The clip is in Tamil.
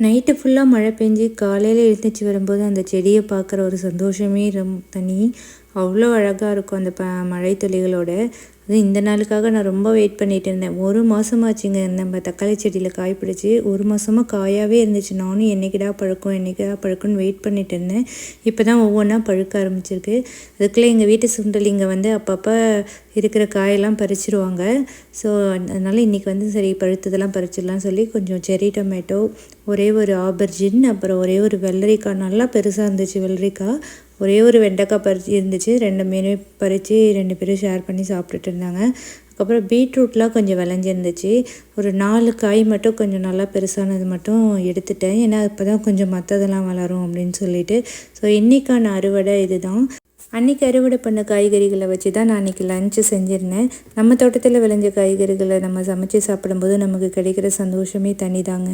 நைட்டு ஃபுல்லாக மழை பெஞ்சு காலையில் எழுந்திரிச்சு வரும்போது அந்த செடியை பார்க்குற ஒரு சந்தோஷமே ரொம்ப தனி. அவ்வளோ அழகாக இருக்கும் அந்த ப மழை துளிகளோட அது இந்த நாளுக்காக நான் ரொம்ப வெயிட் பண்ணிட்டு இருந்தேன். ஒரு மாதமாச்சுங்க நம்ம தக்காளி செடியில் காய் பிடிச்சி ஒரு மாதமாக காயாகவே இருந்துச்சு. நானும் என்னைக்கிடா பழுக்கும் என்னைக்கிடா பழுக்கும்னு வெயிட் பண்ணிட்டு இருந்தேன். இப்போ தான் ஒவ்வொன்றா பழுக்க ஆரம்பிச்சிருக்கு. அதுக்குள்ளே எங்கள் வீட்டு சுண்டல் இங்கே வந்து அப்பப்போ இருக்கிற காயெல்லாம் பறிச்சிருவாங்க. ஸோ அதனால் இன்றைக்கி வந்து சரி பழுத்ததெல்லாம் பறிச்சிடலாம் சொல்லி கொஞ்சம் செரி டொமேட்டோ ஒரே ஒரு ஆபர்ஜின் அப்புறம் ஒரே ஒரு வெள்ளரிக்காய் நல்லா பெருசாக இருந்துச்சு வெள்ளரிக்காய். ஒரே ஒரு வெண்டைக்காய் பறிச்சு இருந்துச்சு. ரெண்டு மீனே பறித்து ரெண்டு பேரும் ஷேர் பண்ணி சாப்பிட்டுட்டு இருந்தாங்க. அதுக்கப்புறம் பீட்ரூட்லாம் கொஞ்சம் விளைஞ்சிருந்துச்சு. ஒரு நாலு காய் மட்டும் கொஞ்சம் நல்லா பெருசானது மட்டும் எடுத்துட்டேன். ஏன்னா அப்போ தான் கொஞ்சம் மற்றதெல்லாம் வளரும் அப்படின்னு சொல்லிட்டு. ஸோ இன்றைக்கான அறுவடை இதுதான். அன்றைக்கி அறுவடை பண்ண காய்கறிகளை வச்சு தான் நான் அன்றைக்கி லஞ்சு செஞ்சுருந்தேன். நம்ம தோட்டத்தில் விளைஞ்ச காய்கறிகளை நம்ம சமைச்சு சாப்பிடும்போது நமக்கு கிடைக்கிற சந்தோஷமே தனி தாங்க